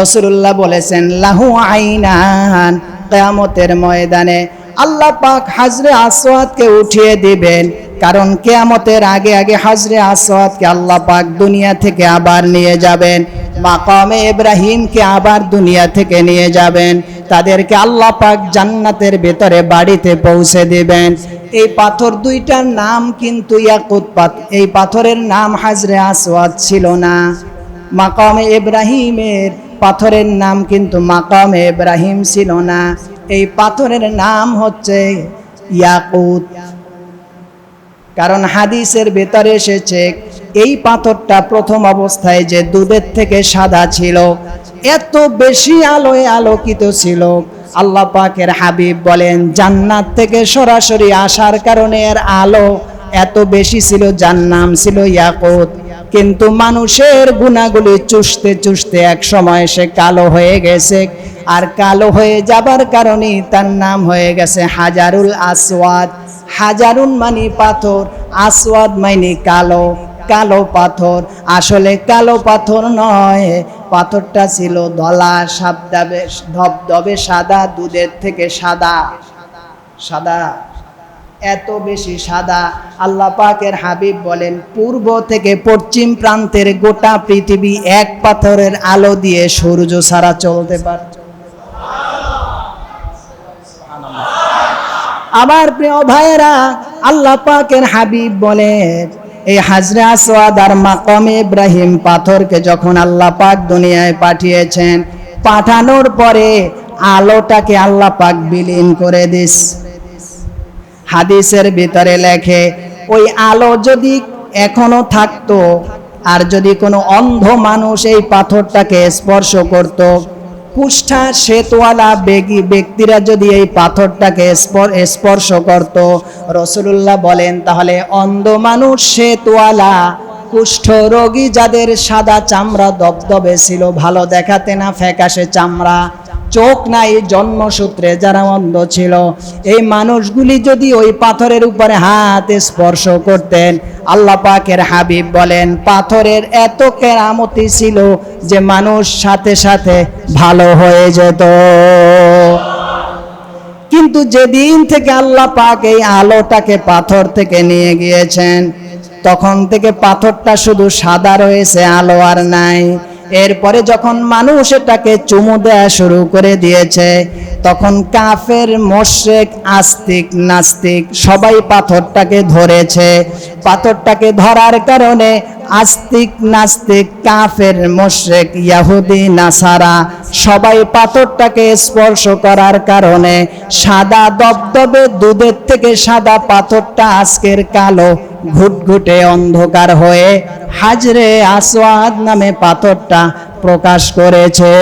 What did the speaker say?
রসুল্লাহ বলেছেন, লাহু আইনান, কেয়ামতের ময়দানে আল্লাহ পাক হাজরে আসওয়াদকে উঠিয়ে দিবেন। কারণ কেয়ামতের আগে আগে হাজরে আসওয়াদকে আল্লাহ পাক দুনিয়া থেকে আবার নিয়ে যাবেন। মাকামে ইব্রাহিমকে আবার দুনিয়া থেকে নিয়ে যাবেন। তাদেরকে আল্লাহ পাক জান্নাতের ভেতরে বাড়িতে পৌঁছে দিবেন। এই পাথর দুইটার নাম কিন্তু ইয়াকুত পাথর এই পাথরের নাম হাজরে আসওয়াদ ছিল না। মাকামে ইব্রাহিমের পাথরের নাম কিন্তু মাকামে ইব্রাহিম ছিল না। এই পাথরের নাম হচ্ছে ইয়াকুত। কারণ হাদিসের ভেতরে এসেছে, এই পাথরটা প্রথম অবস্থায় যে দুধের থেকে সাদা ছিল, এত বেশি আলোয় আলোকিত ছিল। আল্লাহ পাকের হাবিব বলেন, জান্নাত থেকে সরাসরি আসার কারণে এর আলো এত বেশি ছিল, যার নাম ছিল ইয়াকুত। কিন্তু মানুষের গুণাগুলি চুষতে চুষতে এক সময় সে কালো হয়ে গেছে। আর কালো হয়ে যাবার কারণে তার নাম হয়ে গেছে হাজারুল আসওয়াদ। হাজারুন মানি পাথর, আসওয়াদ মাইনি কালো কালো পাথর। আসলে কালো পাথর নয়, পাথরটা ছিল ধলা সাবদাবে ধবধবে সাদা, দুধের থেকে সাদা সাদা। এত বেশি সাদা। আল্লাহ পাকের হাবিব বলেন, পূর্ব থেকে পশ্চিম প্রান্তের গোটা পৃথিবী এক পাথরের আলো দিয়ে সূর্য ছাড়া চলতে পারে আমার প্রিয় ভাইয়েরা, আল্লাহ পাকের হাবিব বলেন, এই হাজরা আসওয়াদ আর মাকামে ইব্রাহিম পাথরকে যখন আল্লাহ পাক দুনিয়ায় পাঠিয়েছেন, পাঠানোর পরে আলোটাকে আল্লাহ পাক বিলীন করে দিস। হাদিসের ভিতরে লেখে, ওই আলো যদি এখনও থাকতো, আর যদি কোনো অন্ধ মানুষ এই পাথরটাকে স্পর্শ করত, কুষ্ঠা শ্বেতওয়ালা বেগি ব্যক্তিরা যদি এই পাথরটাকে স্পর্শ করত রসুল্লাহ বলেন, তাহলে অন্ধ মানুষ শ্বেতওয়ালা, কুষ্ঠ রোগী যাদের সাদা চামড়া, দবদবে ছিল, ভালো দেখাতে না ফ্যাকাশে চামড়া চোখ নাই জন্মসূত্রে যারা অন্ধ ছিল। এই মানুষগুলি যদি ওই পাথরের উপরে হাত স্পর্শ করতেন, আল্লাহ পাকের হাবিব বলেন, পাথরের এত কেরামতি ছিল যে মানুষ সাথে সাথে ভালো হয়ে যেত। কিন্তু যেদিন থেকে আল্লাহ পাক এই আলোটাকে পাথর থেকে নিয়ে গিয়েছেন, তখন থেকে পাথরটা শুধু সাদা রয়েছে, আলো আর নাই। এরপরে যখন মানুষ এটাকে চুমু দেয়া শুরু করে দিয়েছে তখন কাফের, মোশেক, আস্তিক, নাস্তিক সবাই পাথরটাকে ধরেছে। পাথরটাকে ধরার কারণে আস্তিক, নাস্তিক, কাফের, মোশেক ইয়াহুদি নাসারা সবাই পাথরটাকে স্পর্শ করার কারণে সাদা দবদবে দুধের থেকে সাদা পাথরটা আজকের কালো ঘুটঘুটে অন্ধকার হয়ে হাজরে আসওয়াদ নামে পাথরটা প্রকাশ করেছে।